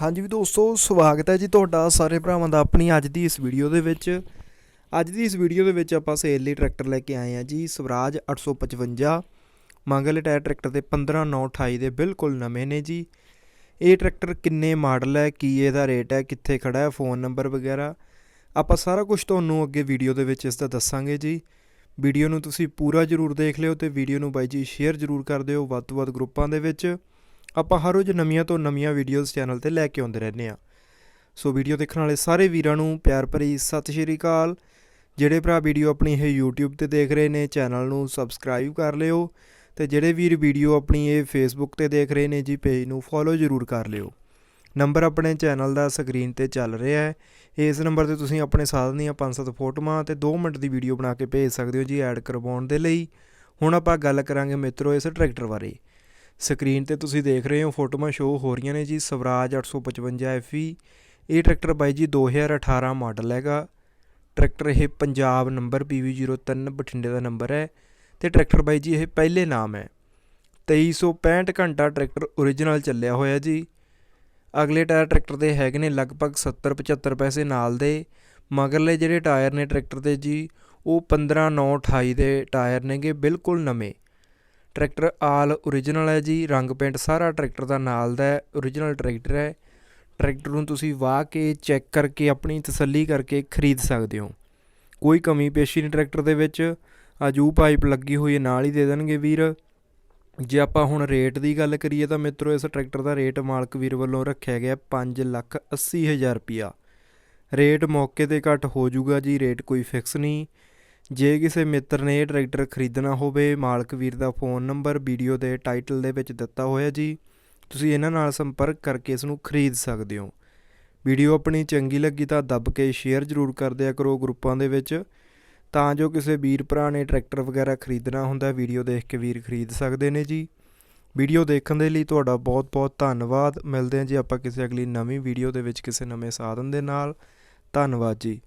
ਹਾਂਜੀ ਵੀ ਦੋਸਤੋ, ਸਵਾਗਤ ਹੈ ਜੀ ਤੁਹਾਡਾ ਸਾਰੇ ਭਰਾਵਾਂ ਦਾ ਆਪਣੀ ਅੱਜ ਦੀ ਇਸ ਵੀਡੀਓ ਦੇ ਵਿੱਚ। ਅੱਜ ਦੀ ਇਸ ਵੀਡੀਓ ਦੇ ਵਿੱਚ ਆਪਾਂ ਸੇਲ ਲਈ ਟਰੈਕਟਰ ਲੈ ਕੇ ਆਏ ਹਾਂ ਜੀ, ਸਵਰਾਜ 855 ਮੰਗਲ ਟਾਇਰ ਟਰੈਕਟਰ ਦੇ 15928 ਦੇ ਬਿਲਕੁਲ ਨਵੇਂ ਨੇ ਜੀ। ਇਹ ਟਰੈਕਟਰ ਕਿੰਨੇ ਮਾਡਲ ਹੈ, ਕੀ ਇਹਦਾ ਰੇਟ ਹੈ, ਕਿੱਥੇ ਖੜਾ ਹੈ, ਫੋਨ ਨੰਬਰ ਵਗੈਰਾ। ਆਪਾਂ ਸਾਰਾ ਕੁਝ ਤੁਹਾਨੂੰ ਅੱਗੇ ਵੀਡੀਓ ਦੇ ਵਿੱਚ ਇਸ ਦਾ ਦੱਸਾਂਗੇ ਜੀ। ਵੀਡੀਓ ਨੂੰ ਤੁਸੀਂ ਪੂਰਾ ਜ਼ਰੂਰ ਦੇਖ ਲਿਓ ਤੇ ਵੀਡੀਓ ਨੂੰ ਬਾਈ ਜੀ ਸ਼ੇਅਰ ਜ਼ਰੂਰ ਕਰ ਦਿਓ ਵੱਧ ਤੋਂ ਵੱਧ ਗਰੁੱਪਾਂ ਦੇ ਵਿੱਚ। ਆਪਾਂ ਹਰ ਰੋਜ਼ ਨਵੀਆਂ ਤੋਂ ਨਵੀਆਂ ਵੀਡੀਓਜ਼ ਚੈਨਲ ਤੇ ਲੈ ਕੇ ਆਉਂਦੇ ਰਹਿੰਦੇ ਆ ਸੋ ਵੀਡੀਓ ਦੇਖਣ ਵਾਲੇ ਸਾਰੇ ਵੀਰਾਂ ਨੂੰ ਪਿਆਰ ਭਰੀ ਸਤਿ ਸ਼੍ਰੀ ਅਕਾਲ। ਜਿਹੜੇ ਭਰਾ ਵੀਡੀਓ ਆਪਣੀ ਇਹ YouTube ਤੇ ਦੇਖ ਰਹੇ ਨੇ ਚੈਨਲ ਨੂੰ ਸਬਸਕ੍ਰਾਈਬ ਕਰ ਲਿਓ ਤੇ ਜਿਹੜੇ ਵੀਰ ਵੀਡੀਓ ਆਪਣੀ ਇਹ Facebook ਤੇ ਦੇਖ ਰਹੇ ਨੇ, ਜੀ ਪੇਜ ਨੂੰ ਫੋਲੋ ਜ਼ਰੂਰ ਕਰ ਲਿਓ। ਨੰਬਰ ਆਪਣੇ ਚੈਨਲ ਦਾ ਸਕਰੀਨ ਤੇ ਚੱਲ ਰਿਹਾ ਹੈ। ਇਸ ਨੰਬਰ ਤੇ ਤੁਸੀਂ ਆਪਣੇ ਸਾਧਨ ਦੀਆਂ 5-7 ਫੋਟੋਆਂ ਤੇ 2 ਮਿੰਟ ਦੀ ਵੀਡੀਓ ਬਣਾ ਕੇ ਭੇਜ ਸਕਦੇ ਹੋ ਜੀ ਐਡ ਕਰਵਾਉਣ ਦੇ ਲਈ। ਹੁਣ ਆਪਾਂ ਗੱਲ ਕਰਾਂਗੇ ਮਿੱਤਰੋ ਇਸ ਟਰੈਕਟਰ ਬਾਰੇ। ਸਕਰੀਨ ਤੇ ਤੁਸੀਂ ਦੇਖ ਰਹੇ ਹੋ ਫੋਟੋਆਂ ਸ਼ੋ ਹੋ ਰਹੀਆਂ ਨੇ ਜੀ, ਸਵਰਾਜ 855 FE ਇਹ ਟਰੈਕਟਰ ਬਾਈ ਜੀ 2018 ਮਾਡਲ ਹੈਗਾ। ਟਰੈਕਟਰ ਇਹ ਪੰਜਾਬ ਨੰਬਰ PV03 ਬਠਿੰਡੇ ਦਾ ਨੰਬਰ ਹੈ ਤੇ ਟਰੈਕਟਰ ਬਾਈ ਜੀ, ਇਹ ਪਹਿਲੇ ਨਾਮ ਹੈ। 2365 ਘੰਟਾ ਟਰੈਕਟਰ ਓਰੀਜਨਲ ਚੱਲਿਆ ਹੋਇਆ ਜੀ। ਅਗਲੇ ਟਾਇਰ ਟਰੈਕਟਰ ਦੇ ਹੈਗੇ ਨੇ ਲਗਭਗ 70 75 ਪੈਸੇ ਨਾਲ ਦੇ। ਮਗਰਲੇ ਜਿਹੜੇ ਟਾਇਰ ਨੇ ਟਰੈਕਟਰ ਦੇ ਜੀ, ਉਹ 15 9 28 ਦੇ ਟਾਇਰ ਨੇਗੇ, ਬਿਲਕੁਲ ਨਵੇਂ। ਟਰੈਕਟਰ ਆਲ ਓਰੀਜਨਲ ਹੈ ਜੀ, ਰੰਗ ਪੇਂਟ ਸਾਰਾ ਟਰੈਕਟਰ ਦਾ ਨਾਲ ਦਾ ਹੈ ਓਰੀਜਨਲ ਟਰੈਕਟਰ ਹੈ। ਟਰੈਕਟਰ ਨੂੰ ਤੁਸੀਂ ਵਾਹ ਕੇ ਚੈੱਕ ਕਰਕੇ, ਆਪਣੀ ਤਸੱਲੀ ਕਰਕੇ ਖਰੀਦ ਸਕਦੇ ਹੋ। ਕੋਈ ਕਮੀ ਪੇਸ਼ੀ ਨਹੀਂ ਟਰੈਕਟਰ ਦੇ ਵਿੱਚ। ਆਜੂ ਪਾਈਪ ਲੱਗੀ ਹੋਈ ਹੈ, ਨਾਲ ਹੀ ਦੇ ਦੇਣਗੇ ਵੀਰ। ਜੇ ਆਪਾਂ ਹੁਣ ਰੇਟ ਦੀ ਗੱਲ ਕਰੀਏ ਤਾਂ ਮਿੱਤਰੋ, ਇਸ ਟਰੈਕਟਰ ਦਾ ਰੇਟ ਮਾਲਕ ਵੀਰ ਵੱਲੋਂ ਰੱਖਿਆ ਗਿਆ 5 ਲੱਖ 80 ਹਜ਼ਾਰ ਰੁਪਿਆ ਰੇਟ ਮੌਕੇ ਤੇ ਘੱਟ ਹੋ ਜਾਊਗਾ ਜੀ ਰੇਟ ਕੋਈ ਫਿਕਸ ਨਹੀਂ। ਜੇ ਕਿਸੇ ਮਿੱਤਰ ਨੇ ਇਹ ਟਰੈਕਟਰ ਖਰੀਦਣਾ ਹੋਵੇ, ਮਾਲਕ ਵੀਰ ਦਾ ਫੋਨ ਨੰਬਰ, ਵੀਡੀਓ ਦੇ ਟਾਈਟਲ ਦੇ ਵਿੱਚ ਦਿੱਤਾ ਹੋਇਆ ਜੀ। ਤੁਸੀਂ ਇਹਨਾਂ ਨਾਲ ਸੰਪਰਕ ਕਰਕੇ ਇਸ ਨੂੰ ਖਰੀਦ ਸਕਦੇ ਹੋ। ਵੀਡੀਓ ਆਪਣੀ ਚੰਗੀ ਲੱਗੀ ਤਾਂ ਦੱਬ ਕੇ ਸ਼ੇਅਰ ਜ਼ਰੂਰ ਕਰ ਦਿਆ ਕਰੋ ਗਰੁੱਪਾਂ ਦੇ ਵਿੱਚ। ਤਾਂ ਜੋ ਕਿਸੇ ਵੀਰ ਭਰਾ ਨੇ ਟਰੈਕਟਰ ਵਗੈਰਾ ਖਰੀਦਣਾ ਹੁੰਦਾ, ਵੀਡੀਓ ਦੇਖ ਕੇ ਵੀਰ ਖਰੀਦ ਸਕਦੇ ਨੇ ਜੀ। ਵੀਡੀਓ ਦੇਖਣ ਦੇ ਲਈ ਤੁਹਾਡਾ ਬਹੁਤ-ਬਹੁਤ ਧੰਨਵਾਦ। ਮਿਲਦੇ ਹਾਂ ਜੀ ਆਪਾਂ ਕਿਸੇ ਅਗਲੀ ਨਵੀਂ ਵੀਡੀਓ ਦੇ ਵਿੱਚ ਕਿਸੇ ਨਵੇਂ ਸਾਧਨ ਦੇ ਨਾਲ। ਧੰਨਵਾਦ ਜੀ।